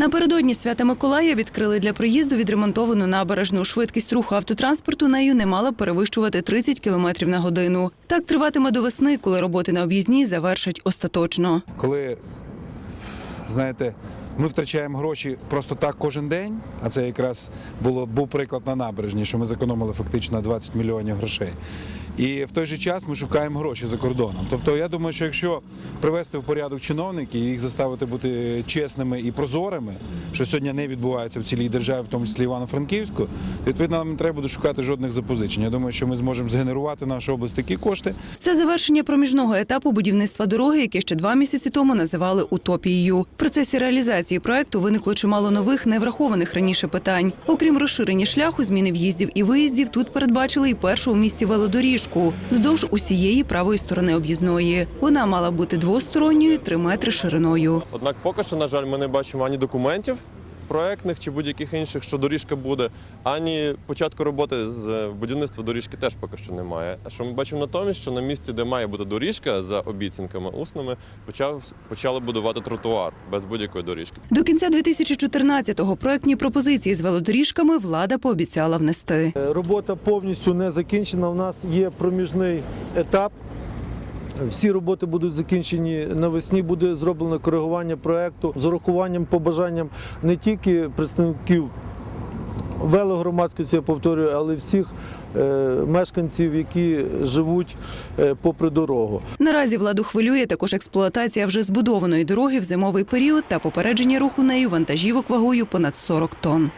Напередодні свята Миколая відкрили для проїзду відремонтовану набережну. Швидкість руху автотранспорту нею не мала перевищувати 30 км на годину. Так триватиме до весни, коли роботи на об'їзній завершать остаточно. коли знаєте, ми втрачаємо гроші просто так кожен день, а це якраз було, був приклад на набережні, що ми зекономили фактично 20 мільйонів грошей. І в той же час ми шукаємо гроші за кордоном. Тобто я думаю, що якщо привести в порядок чиновників їх заставити бути чесними і прозорими, що сьогодні не відбувається в цілій державі, в тому числі Івано-Франківську, відповідно нам не треба буде шукати жодних запозичень. Я думаю, що ми зможемо згенерувати нашу область такі кошти, Це завершення проміжного етапу будівництва дороги, яке ще два місяці тому називали утопією. В процесі реалізації проекту виникло чимало нових, неврахованих раніше питань. Окрім розширення шляху, зміни в'їздів і виїздів, тут передбачили і першу у місті велодоріжку вздовж усієї правої сторони об'їзної. Вона мала бути двосторонньою, три метри шириною. Однак поки що, на жаль, ми не бачимо ані документів проектних чи будь-яких інших, що доріжка буде, ані початку роботи з будівництва доріжки теж поки що немає. А що ми бачимо натомість, що на місці, де має бути доріжка за обіцянками усними, почав почали будувати тротуар без будь-якої доріжки. До кінця 2014-го проектні пропозиції з велодоріжками влада пообіцяла внести. Е, Робота повністю не закінчена. У нас є проміжний етап. Всі роботи будуть закінчені навесні. Буде зроблено коригування проекту з урахуванням побажанням не тільки представників велогромадськості, я повторюю, але й всіх е, мешканців, які живуть е, попри дорогу. Наразі владу хвилює також експлуатація вже збудованої дороги в зимовий період та попередження руху нею вантажівок вагою понад 40 тонн.